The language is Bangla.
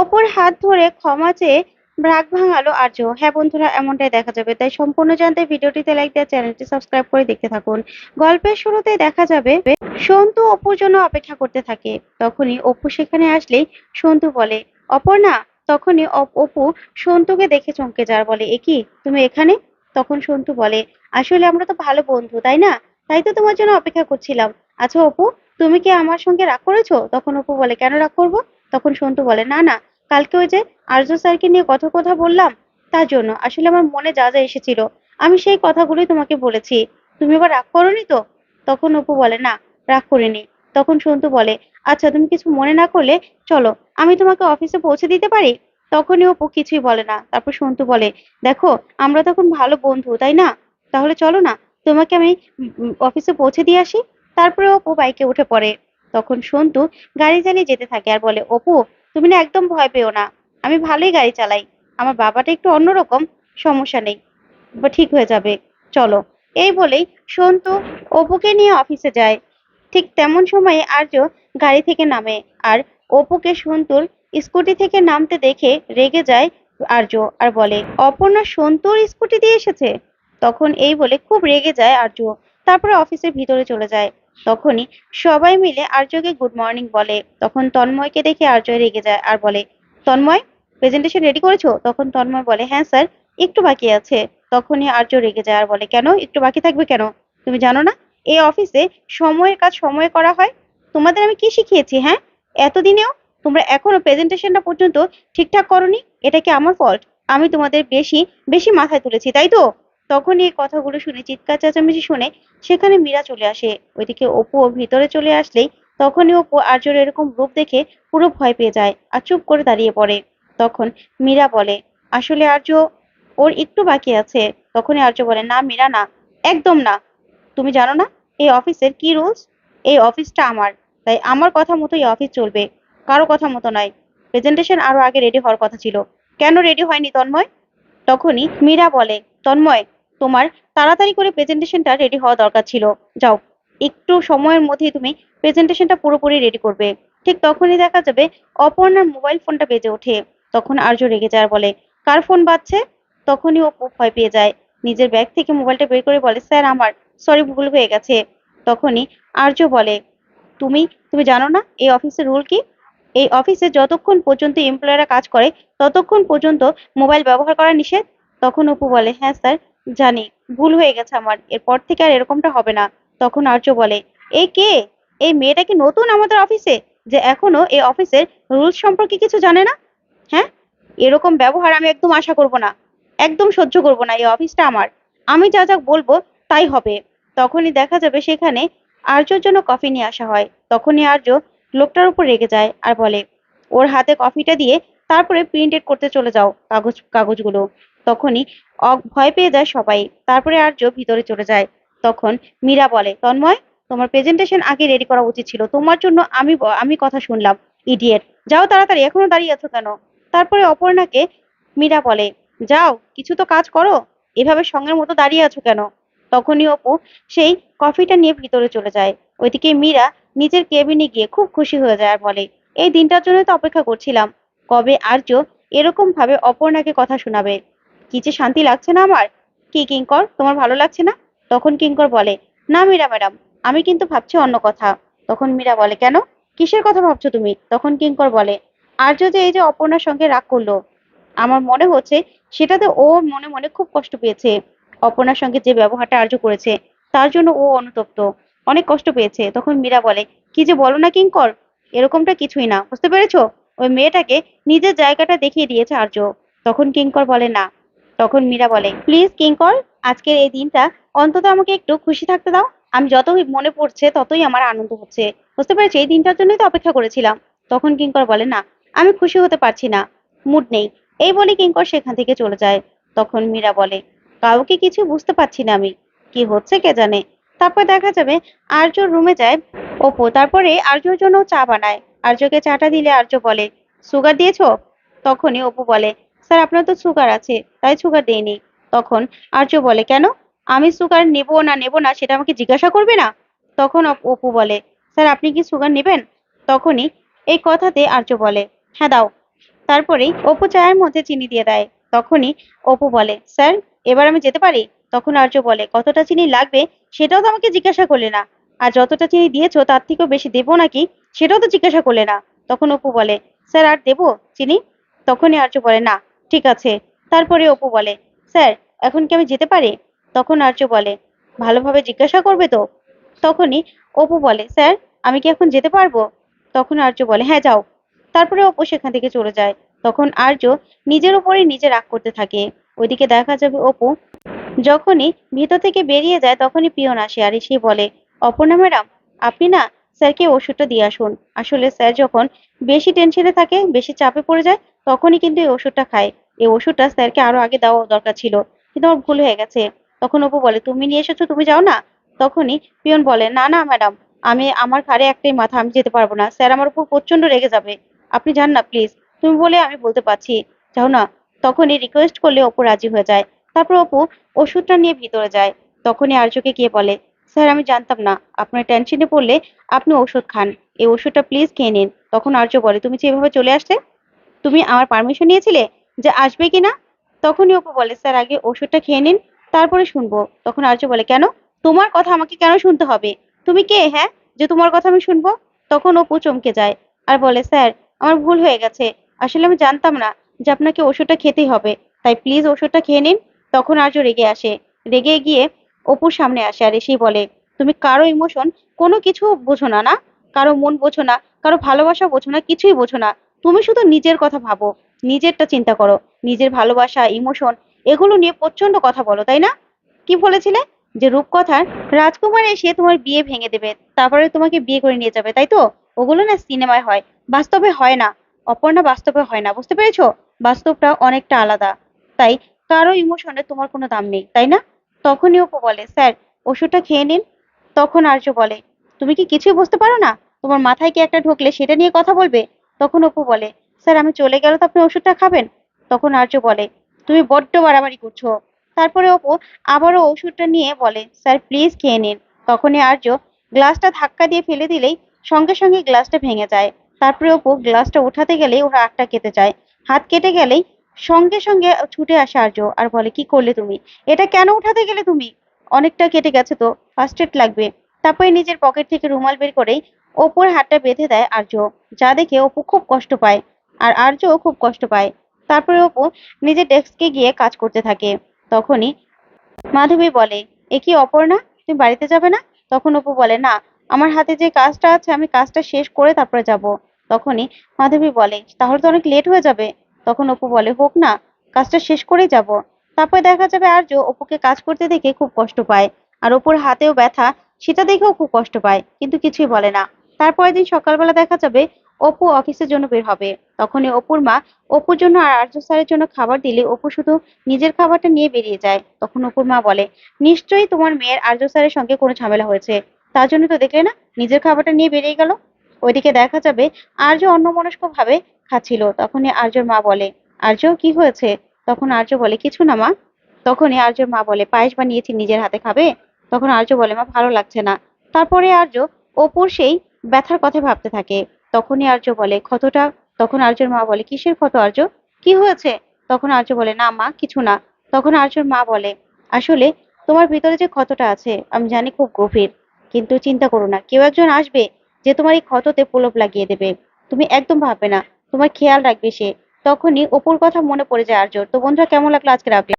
অপুর হাত ধরে ক্ষমা চেয়ে রাগ ভাঙালো আর্য। হ্যাঁ বন্ধুরা, এমনটাই দেখা যাবে। তাই সম্পূর্ণ জানতে ভিডিওটিতে লাইক দেওয়া চ্যানেলটি সাবস্ক্রাইব করে দেখতে থাকুন। গল্পের শুরুতে দেখা যাবে, সন্তু অপুর জন্য অপেক্ষা করতে থাকে। তখনই অপু সেখানে আসলেই সন্তু বলে, অপর্ণা! তখনই অপ- সন্তুকে দেখে চমকে যার বলে, এ কি? তুমি এখানে? তখন সন্তু বলে, আসলে আমরা তো ভালো বন্ধু, তাই না? তাই তো তোমার জন্য অপেক্ষা করছিলাম। আচ্ছা অপু, তুমি কি আমার সঙ্গে রাগ করেছ? তখন অপু বলে, কেন রাগ করব? তখন সন্তু বলে, না না, কালকে ওই যে আর্য স্যারকে নিয়ে কথা কথা বললাম, তার জন্য আসলে আমার মনে যা যা এসেছিল, আমি সেই কথাগুলোই তোমাকে বলেছি। তুমি এবার রাগ করনি তো? তখন অপু বলে, না, রাগ করিনি। তখন সন্তু বলে আচ্ছা তুমি কিছু মনে না করলে চলো, আমি তোমাকে অফিসে পৌঁছে দিতে পারি? তখনই অপু কিছুই বলে না। তারপর সন্তু বলে, দেখো, আমরা তখন ভালো বন্ধু, তাই না? তাহলে চলো না, তোমাকে আমি অফিসে পৌঁছে দিয়ে আসি। তারপরে অপু বাইকে উঠে পড়ে। তখন সন্তু গাড়ি চালিয়ে যেতে থাকে আর বলে, অপু, তুমি না একদম ভয় পেও না। আমি ভালোই গাড়ি চালাই। আমার বাবাটা একটু অন্যরকম, সমস্যা নেই। ঠিক হয়ে যাবে। চলো। এই বলেই সন্তু অপুকে নিয়ে অফিসে যায়। ঠিক তেমন সময়ে আর্য গাড়ি থেকে নামে আর অপুকে সন্তুর স্কুটি থেকে নামতে দেখে রেগে যায় আর্য আর বলে, অপর্ণা সন্তুর স্কুটি দিয়ে এসেছে? তখন এই বলে খুব রেগে যায় আর্য। তারপরে অফিসের ভিতরে চলে যায়। তখনই সবাই মিলে আর্যকে গুড মর্নিং বলে। তখন তন্ময়কে দেখে আর্য রেগে যায় আর বলে, তন্ময় প্রেজেন্টেশন রেডি করেছ? তখন তন্ময় বলে হ্যাঁ স্যার একটু বাকি আছে। তখনই আর্য রেগে যায় আর বলে, কেন? একটু বাকি থাকবে কেন? তুমি জানো না, এই অফিসে সময়ের কাজ সময়ে করা হয়। তোমাদের আমি কি শিখিয়েছি হ্যাঁ? এতদিনেও তোমরা এখনও প্রেজেন্টেশনটা পর্যন্ত ঠিকঠাক করনি? এটা কি আমার ফল্ট আমি তোমাদের বেশি বেশি মাথায় তুলেছি, তাই তো? তখনই এই কথাগুলো শুনে চিৎকার চেঁচামেচি শুনে সেখানে মীরা চলে আসে। ওইদিকে অপু ভিতরে চলে আসলেই তখনই অপু আর্যর এরকম রূপ দেখে পুরো ভয় পেয়ে যায় আর চুপ করে দাঁড়িয়ে পড়ে। তখন মীরা বলে, আসলে আর্য ওর একটু বাকি আছে। তখনই আর্য বলে, না মীরা, না, একদম না। তুমি জানো না, এই অফিসের কি রুলস? এই অফিসটা আমার, তাই আমার কথা মতো এই অফিস চলবে। কারও কথা মতো নয়। প্রেজেন্টেশন আরও আগে রেডি হওয়ার কথা ছিল। কেন রেডি হয়নি তন্ময়? তখনই মীরা বলে, তন্ময় তোমার তাড়াতাড়ি করে প্রেজেন্টেশনটা রেডি হওয়া দরকার ছিল। যাও, একটু সময়ের মধ্যেই তুমি প্রেজেন্টেশনটা পুরোপুরি রেডি করবে। ঠিক তখনই দেখা যাবে অপর্ণার মোবাইল ফোনটা বেজে ওঠে। তখন আর্য রেগে যায় বলে, কার ফোন বাজছে? তখনই ও ভয় পেয়ে যায়। নিজের ব্যাগ থেকে মোবাইলটা বের করে বলে, স্যার, আমার সরি ভুল হয়ে গেছে। তখনই আর্য বলে, তুমি তুমি জানো না এই অফিসের রুল কি? এই অফিসে যতক্ষণ পর্যন্ত এমপ্লয়াররা কাজ করে, ততক্ষণ পর্যন্ত মোবাইল ব্যবহার করা নিষেধ। তখন অপু বলে হ্যাঁ স্যার, জানি। ভুল হয়ে গেছে আমার। এরপর থেকে আর এরকমটা হবে না। তখন আর্য বলে, এ কে? এই মেয়েটা কি নতুন আমাদের অফিসে? যে এখনও এই অফিসের রুলস সম্পর্কে কিছু জানে না? হ্যাঁ এরকম ব্যবহার আমি একদম আশা করব না। একদম সহ্য করব না। এই অফিসটা আমার। আমি যা যা বলব তাই হবে। তখনই দেখা যাবে সেখানে আর্যর জন্য কফি নিয়ে আসা হয়। তখনই আর্য লোকটার উপর রেগে যায় আর বলে, ওর হাতে কফিটা দিয়ে তারপরে প্রিন্টেড করতে চলে যাও কাগজ কাগজগুলো। তখনই অ- ভয় পেয়ে যায় সবাই। তারপরে আর্য ভিতরে চলে যায়। তখন মীরা বলে, তন্ময়, তোমার প্রেজেন্টেশন আগে রেডি করা উচিত ছিল। তোমার জন্য আমি আমি কথা শুনলাম ইডিয়েট যাও তাড়াতাড়ি, এখনও দাঁড়িয়ে আছো কেন? তারপরে অপর্ণাকে মীরা বলে, যাও, কিছু তো কাজ করো। এভাবে সঙ্গের মতো দাঁড়িয়ে আছো কেন? তখনই অপু সেই কফিটা নিয়ে ভিতরে চলে যায়। ওইদিকে মীরা নিজের কেবিনে গিয়ে খুব খুশি হয়ে যায় আর বলে, এই দিনটার জন্য তো অপেক্ষা করছিলাম। কবে আর্য এরকম ভাবে অপর্ণাকে কথা শোনাবে? কি যে শান্তি লাগছে না আমার? কি কিঙ্কর, তোমার ভালো লাগছে না? তখন কিঙ্কর বলে, না মীরা ম্যাডাম, আমি কিন্তু ভাবছি অন্য কথা। তখন মীরা বলে, কেন? কিসের কথা ভাবছ তুমি? তখন কিঙ্কর বলে আর্য যে এই যে অপর্ণার সঙ্গে রাগ করল, আমার মনে হচ্ছে সেটাতে ও মনে মনে খুব কষ্ট পেয়েছে। অপর্ণার সঙ্গে যে ব্যবহারটা আর্য করেছে, তার জন্য ও অনুতপ্ত। অনেক কষ্ট পেয়েছে। তখন মীরা বলে, কি যে বলো না কিঙ্কর, এরকমটা কিছুই না, বুঝতে পেরেছ? ওই মেয়েটাকে নিজের জায়গাটা দেখিয়ে দিয়েছে আর্য। তখন কিঙ্কর বলে, না তখন মীরা বলে প্লিজ কিঙ্কর আজকের এই দিনটা অন্তত আমাকে একটু খুশি থাকতে দাও। আমি যতই মনে পড়ছে, ততই আমার আনন্দ হচ্ছে। বুঝতে পেরেছি? এই দিনটার জন্যই তো অপেক্ষা করেছিলাম। তখন কিঙ্কর বলে, না, আমি খুশি হতে পারছি না। মুড নেই। এই বলে কিঙ্কর সেখান থেকে চলে যায়। তখন মীরা বলে, কাউকে কিছু বুঝতে পারছি না আমি। কি হচ্ছে কে জানে? তারপর দেখা যাবে আর্যর রুমে যায়। ওপো, তারপরে আর্যর জন্য চা বানায়। আর্যকে চাটা দিলে আর্য বলে সুগার দিয়েছ? তখনই অপু বলে স্যার, আপনার তো সুগার আছে, তাই সুগার দেয়নি তখন আর্য বলে, কেন? আমি সুগার নেব না নেব না সেটা আমাকে জিজ্ঞাসা করবে না? তখন অপ- বলে, স্যার, আপনি কি সুগার নেবেন? তখনই এই কথাতে আর্য বলে হ্যাঁ দাও। তারপরেই অপু চায়ের মধ্যে চিনি দিয়ে দেয়। তখনই অপু বলে, স্যার, এবার আমি যেতে পারি? তখন আর্য বলে, কতটা চিনি লাগবে সেটাও তো আমাকে জিজ্ঞাসা করলে না। আর যতটা চিনি দিয়েছ তার থেকেও বেশি দেবো নাকি সেটাও তো জিজ্ঞাসা করলে না? তখন অপু বলে, স্যার, আর দেবো চিনি? তখনই আর্য বলে, না। ঠিক আছে। তারপরে অপু বলে, স্যার, এখন কি আমি যেতে পারি? তখন আর্য বলে, ভালোভাবে জিজ্ঞাসা করবে তো? তখনই অপু বলে, স্যার, আমি কি এখন যেতে পারব? তখন আর্য বলে হ্যাঁ যাও। তারপরে অপু সেখান থেকে চলে যায়। তখন আর্য নিজের উপরে নিজে রাগ করতে থাকে। ওইদিকে দেখা যাবে অপু যখনই ভিতর থেকে বেরিয়ে যায়, তখনই পিয়ন আসে আর এসে বলে, অপর্ণা ম্যাডাম, আপনি না স্যারকে ওষুধটা দিয়ে আসুন। আসলে স্যার যখন বেশি টেনশনে থাকে, বেশি চাপে পড়ে যায় তখনই কিন্তু এই ওষুধটা খায়। এই ওষুধটা স্যারকে আরও আগে দেওয়া দরকার ছিল। কিন্তু আমার ভুল হয়ে গেছে। তখন অপু বলে, তুমি নিয়ে এসেছ? তুমি যাও না? তখনই পিয়ন বলে, না না, ম্যাডাম। আমি, আমার ঘাড়ে একটাই মাথা, আমি যেতে পারব না। স্যার আমার উপর প্রচণ্ড রেগে যাবে। আপনি যান না, প্লিজ। তুমি বলে আমি বলতে পারছি। যাও না। তখনই রিকোয়েস্ট করলে অপু রাজি হয়ে যায়। তারপর অপু ওষুধটা নিয়ে ভিতরে যায়। তখনই আর্যকে গিয়ে বলে, স্যার, আমি জানতাম না। আপনার টেনশনে পড়লে আপনি ওষুধ খান। এই ওষুধটা প্লিজ খেয়ে নিন। তখন আর্য বলে, তুমি যে এভাবে চলে আসলে? তুমি আমার পারমিশন নিয়েছিলে যে আসবে কিনা? তখনই অপু বলে, স্যার, আগে ওষুধটা খেয়ে নিন, তারপরে শুনব। তখন আর্য বলে, কেন? তোমার কথা আমাকে কেন শুনতে হবে? তুমি কে হ্যাঁ যে তোমার কথা আমি শুনব? তখন অপু চমকে যায় আর বলে, স্যার, আমার ভুল হয়ে গেছে। আসলে আমি জানতাম না যে আপনাকে ওষুধটা খেতেই হবে। তাই প্লিজ ওষুধটা খেয়ে নিন। তখন আর্য রেগে আসে। রেগে গিয়ে অপুর সামনে আসে আর এসেই বলে, তুমি কারও ইমোশন কোনো কিছু বোঝো না না? কারও মন বোঝো না, কারও ভালোবাসা বোঝো না, কিছুই বোঝো না। তুমি শুধু নিজের কথা ভাবো, নিজেরটা চিন্তা করো, নিজের ভালোবাসা ইমোশন এগুলো নিয়ে প্রচণ্ড কথা বলো, তাই না? কি বলেছিলে? যে রূপকথার রাজকুমার এসে তোমার বিয়ে ভেঙে দেবে, তারপরে তোমাকে বিয়ে করে নিয়ে যাবে, তাই তো? ওগুলো না সিনেমায় হয়, বাস্তবে হয় না, অপর্ণা বাস্তবে হয় না, বুঝতে পেরেছ? বাস্তবটা অনেকটা আলাদা, তাই কারও ইমোশনে তোমার কোনো দাম নেই, তাই না? তখনই অপু বলে, স্যার, ওষুধটা খেয়ে নিন। তখন আর্য বলে, তুমি কি কিছুই বুঝতে পারো না? তোমার মাথায় কি একটা ঢুকলে সেটা নিয়ে কথা বলবে? তখন অপু বলে, স্যার, আমি চলে গেলে তো আপনি ওষুধটা খাবেন? তখন আর্য বলে, তুমি বড্ড বাড়াবাড়ি করছ। তারপরে অপু আবারও ওষুধটা নিয়ে বলে, স্যার, প্লিজ খেয়ে নিন। তখনই আর্য গ্লাসটা ধাক্কা দিয়ে ফেলে দিলেই সঙ্গে সঙ্গে গ্লাসটা ভেঙে যায়। তারপরে অপু গ্লাসটা উঠাতে গেলেই ওরা হাতটা কেটে যায়। হাত কেটে গেলেই সঙ্গে সঙ্গে ছুটে আসে আর্য, আর বলে, কি করলে তুমি? এটা কেন উঠাতে গেলে তুমি? অনেকটা কেটে গেছে তো, ফার্স্ট এড লাগবে। তারপরে নিজের পকেট থেকে রুমাল বের করেই অপুর হাতটা বেঁধে দেয় আর্য, যা দেখে অপু খুব কষ্ট পায় আর আর্যও খুব কষ্ট পায়। তারপরে অপু নিজের ডেস্কে গিয়ে কাজ করতে থাকে। তখনই মাধবী বলে, এ কি অপর্ণা? তুমি বাড়িতে যাবে না? তখন অপু বলে, না, আমার হাতে যে কাজটা আছে আমি কাজটা শেষ করে তারপরে যাব। তখনই মাধবী বলে, তাহলে তো অনেক লেট হয়ে যাবে। তখন অপু বলে, হোক না, কাজটা শেষ করেই যাব। তারপরে দেখা যাবে আর্য অপুকে কাজ করতে দেখে খুব কষ্ট পায়। আর অপুর হাতেও ব্যথা, সেটা দেখেও খুব কষ্ট পায়, কিন্তু কিছুই বলে না। তারপরের দিন সকালবেলা দেখা যাবে অপু অফিসের জন্য বের হবে। তখনই অপুর মা অপুর জন্য আর আর্য স্যারের জন্য খাবার দিলে অপু শুধু নিজের খাবারটা নিয়ে বেরিয়ে যায়। তখন অপুর মা বলে, নিশ্চয়ই তোমার মেয়ের আর্য স্যারের সঙ্গে কোনো ঝামেলা হয়েছে। তার জন্য তো দেখলে না, নিজের খাবারটা নিয়ে বেরিয়ে গেল। ওইদিকে দেখা যাবে আর্য অন্যমনস্ক ভাবে খাচ্ছিল। তখনই আর্যর মা বলে, আর্য, কি হয়েছে? তখন আর্য বলে, কিছু না মা। তখনই আর্যর মা বলে, পায়েস বানিয়েছি, নিজের হাতে খাবে? তখন আর্য বলে, মা, ভালো লাগছে না। তারপরে আর্য অপুর সেই ব্যথার কথা ভাবতে থাকে। তখনই আর্য বলে, ক্ষতটা? তখন আর্যর মা বলে, কিসের ক্ষত আর্য? কি হয়েছে? তখন আর্য বলে, না মা, কিছু না। তখন আর্যর মা বলে, আসলে তোমার ভিতরে যে ক্ষতটা আছে, আমি জানি খুব গভীর, কিন্তু চিন্তা করো না। কেউ একজন আসবে যে তোমার এই ক্ষততে প্রলোভ লাগিয়ে দেবে। তুমি একদম ভাববে না। তোমার খেয়াল রাখবে সে। তখনই অপুর কথা মনে পড়ে যায় আর্য তো বন্ধুরা, কেমন লাগল আজকের আপডেট